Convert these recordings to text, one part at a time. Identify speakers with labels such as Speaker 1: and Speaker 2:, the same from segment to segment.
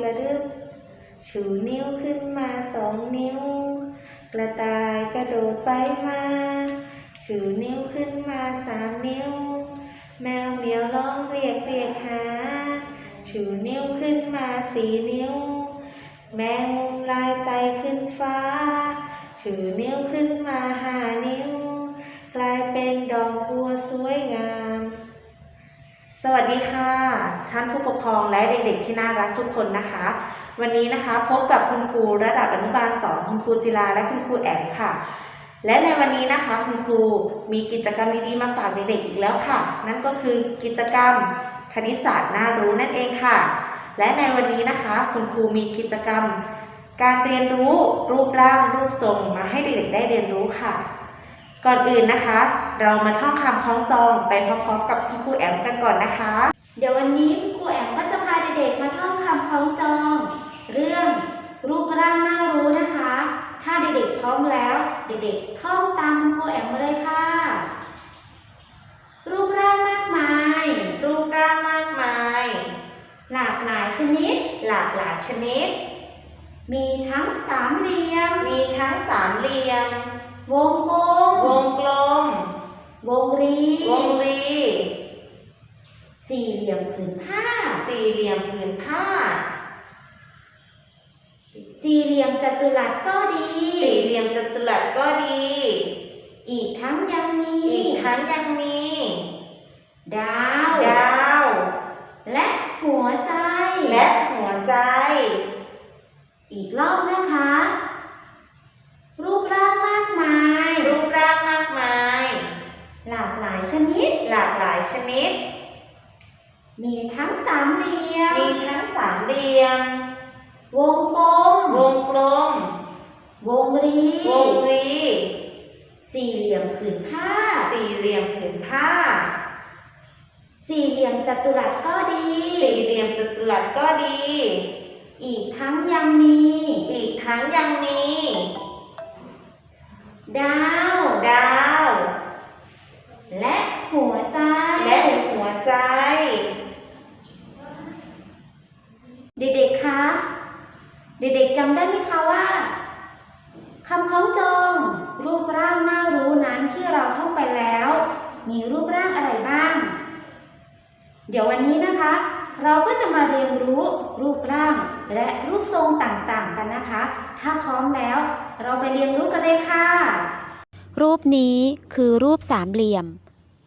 Speaker 1: กระดึบชูนิ้วขึ้นมาสองนิ้ว กระต่ายกระโดดไปมา ชูนิ้วขึ้นมาสามนิ้ว แมวเหมียวร้องเรียกเรียกหา ชูนิ้วขึ้นมาสี่นิ้ว แมงมุมลายไตขึ้นฟ้า ชูนิ้วขึ้นมาห้านิ้ว กลายเป็นดอกบัวสวยงาม สวัสดีค่ะ ท่านผู้ปกครองและเด็กๆ ที่น่ารักทุกคนนะคะ วันนี้นะคะพบกับคุณครูระดับอนุบาลสองคุณครูจิราและคุณครูแอมค่ะ และในวันนี้นะคะคุณครูมีกิจกรรมดีๆมาฝากเด็กๆอีกแล้วค่ะ นั่นก็คือกิจกรรมคณิตศาสตร์น่ารู้นั่นเองค่ะ และในวันนี้นะคะ คุณครูมีกิจกรรม การเรียนรู้รูปร่างรูปทรงมาให้เด็กๆได้เรียนรู้ค่ะก่อนอื่นนะคะ เรามาท่องคำคล้องจองไปพร้อมๆกับคุณครูแอมกันก่อนนะคะ
Speaker 2: เดี๋ยววันนี้คุณครูแอมก็จะพาเด็กๆมาท่องคำคล้องจอง เรื่องรูปร่างน่ารู้นะคะ ถ้าเด็กๆพร้อมแล้ว เด็กๆท่องตามคุณครูแอมมาเลยค่ะ รูปร่างมากมาย
Speaker 1: รูปร่างมากมาย
Speaker 2: หลากหลายชนิด
Speaker 1: หลากหลายชนิด
Speaker 2: มีทั้งสามเหลี่ยม
Speaker 1: มีทั้งสามเหลี่ยม
Speaker 2: วงกลม
Speaker 1: วงกลม
Speaker 2: วงรี
Speaker 1: วงรี
Speaker 2: สี่เหลี่ยมผืนผ้า
Speaker 1: สี่เหลี่ยมผืนผ้า
Speaker 2: สี่เหลี่ยมจัตุรัสก็ดี
Speaker 1: สี่เหลี่ยมจัตุรัสก็ดี
Speaker 2: อีกทั้งยังมี
Speaker 1: อีกทั้งยังมี
Speaker 2: ดาว
Speaker 1: ดาว
Speaker 2: และหัวใจ
Speaker 1: และหัวใจ
Speaker 2: อีกรอบนะคะ รูปร่างมากมาย
Speaker 1: รูปร่างมากมาย
Speaker 2: หลากหลายชนิด
Speaker 1: หลากหลายชนิด
Speaker 2: มีทั้งสามเหลี่ยม
Speaker 1: มีทั้งสามเหลี่ยม
Speaker 2: วงกลม
Speaker 1: วงกลม
Speaker 2: วงรี
Speaker 1: วงรี
Speaker 2: สี่เหลี่ยมผืนผ้า
Speaker 1: สี่เหลี่ยมผืนผ้า
Speaker 2: สี่เหลี่ยมจัตุรัสก็ดี
Speaker 1: สี่เหลี่ยมจัตุรัสก็ดี
Speaker 2: อีกทั้งยังมี
Speaker 1: อีกทั้งยังมี
Speaker 2: ดาว
Speaker 1: ดาว
Speaker 2: และหัวใจ
Speaker 1: และหัวใจ
Speaker 2: เด็กๆ คะ เด็กๆจำได้ไหมคะว่าคำคล้องจอง รูปร่างน่ารู้นั้นที่เราท่องไปแล้ว มีรูปร่างอะไรบ้าง เดี๋ยววันนี้นะคะ เราก็จะมาเรียนรู้รูปร่างและรูปทรงต่างๆกันนะคะ ถ้าพร้อมแล้ว เราไปเรียนรู้กันเลยค่ะ
Speaker 3: รูปนี้คือรูปสามเหลี่ยม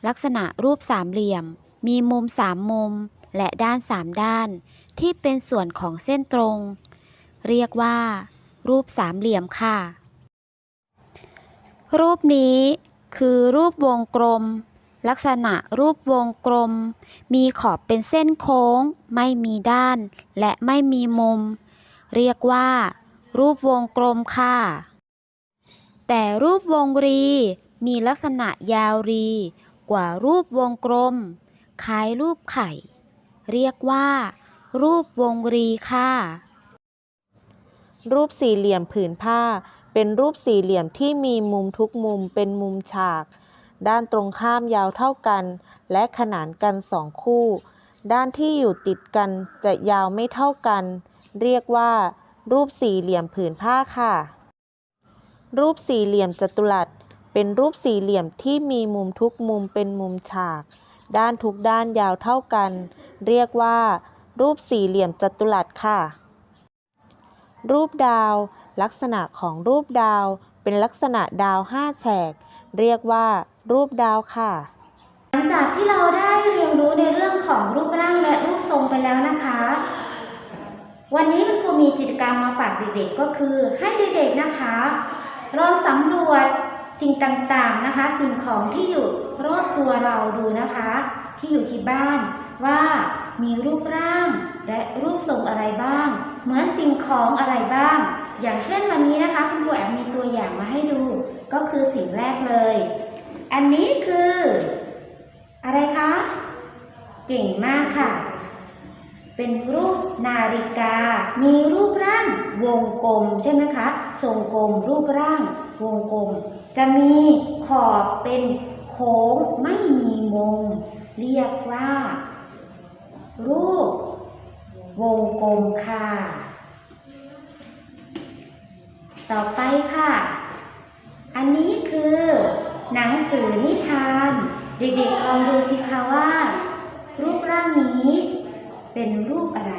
Speaker 3: ลักษณะรูปสามเหลี่ยม มีมุมสามมุม และด้านสามด้าน ที่เป็นส่วนของเส้นตรง เรียกว่า รูปสามเหลี่ยมค่ะ รูปนี้คือรูปวงกลม ลักษณะรูปวงกลม มีขอบเป็นเส้นโค้ง ไม่มีด้าน และไม่มีมุม เรียกว่า รูปวงกลมค่ะ แต่รูปวงรี มีลักษณะยาวรี กว่ารูปวงกลม คล้ายรูปไข่ เรียกว่า รูปวงรีค่ะ
Speaker 4: รูปสี่เหลี่ยมผืนผ้า เป็นรูปสี่เหลี่ยมที่มีมุมทุกมุมเป็นมุมฉาก ด้านตรงข้ามยาวเท่ากัน และขนานกันสองคู่ ด้านที่อยู่ติดกันจะยาวไม่เท่ากัน เรียกว่า รูปสี่เหลี่ยมผืนผ้าค่ะ รูปสี่เหลี่ยมจัตุรัส เป็นรูปสี่เหลี่ยมที่มีมุมทุกมุมเป็นมุมฉาก ด้านทุกด้านยาวเท่ากัน เรียกว่า รูปสี่เหลี่ยมจัตุรัสค่ะ รูปดาว ลักษณะของรูปดาว เป็นลักษณะดาวห้าแฉก เรียกว่า รูปดาวค่ะ
Speaker 2: หลังจากที่เราได้เรียนรู้ในเรื่องของรูปร่างและรูปทรงไปแล้วนะคะ วันนี้คุณครูมีกิจกรรมมาฝากเด็กๆก็คือให้เด็กๆนะคะลองสำรวจสิ่งต่างๆนะคะ สิ่งของที่อยู่รอบตัวเราดูนะคะ ที่อยู่ที่บ้านว่ามีรูปร่างและรูปทรงอะไรบ้าง เหมือนสิ่งของอะไรบ้าง อย่างเช่นวันนี้นะคะคุณครูแอบมีตัวอย่างมาให้ดู ก็คือสิ่งแรกเลย อันนี้คือ อะไรคะ เก่งมากค่ะ เป็นรูปนาฬิกา มีรูปร่างวงกลมใช่ไหมคะ ทรงกลมรูปร่างวงกลม จะมีขอบเป็นโค้งไม่มีมุมเรียกว่า รูป วงกลมค่ะ ต่อไปค่ะ อันนี้คือ หนังสือนิทาน เด็กๆลองดูสิคะว่า รูปร่างนี้ เป็นรูปอะไร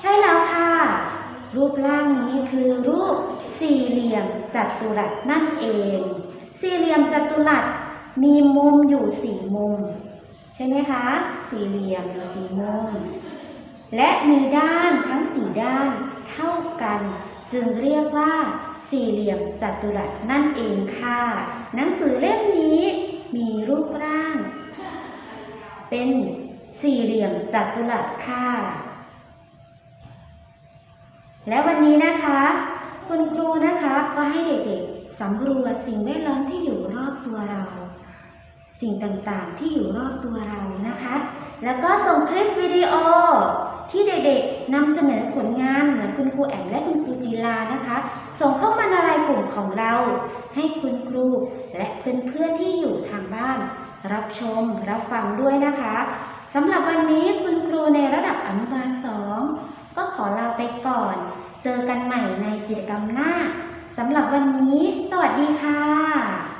Speaker 2: ใช่แล้วค่ะ รูปร่างนี้คือรูปสี่เหลี่ยมจัตุรัสนั่นเอง สี่เหลี่ยมจัตุรัสมีมุมอยู่สี่มุม ใช่ไหมคะ สี่เหลี่ยมอยู่สี่มุม และมีด้านทั้งสี่ด้านเท่ากัน จึงเรียกว่าสี่เหลี่ยมจัตุรัสนั่นเองค่ะ หนังสือเล่มนี้มีรูปร่าง เป็นสี่เหลี่ยมจัตุรัสค่ะ และวันนี้นะคะ คุณครูนะคะก็ให้เด็กๆสำรวจสิ่งแวดล้อมที่อยู่รอบตัวเรา สิ่งต่างๆที่อยู่รอบตัวเรานะคะ แล้วก็ส่งคลิปวิดีโอ ที่เด็กๆนำเสนอผลงานเหมือนคุณครูแอมและคุณครูจีลานะคะ ส่งเข้ามาในรายกลุ่มของเรา ให้คุณครูและเพื่อนๆที่อยู่ทางบ้าน รับชมรับฟังด้วยนะคะสำหรับวันนี้คุณครูในระดับอนุบาลสองก็ขอลาไปก่อน เจอกันใหม่ในกิจกรรมหน้าสำหรับวันนี้ สวัสดีค่ะ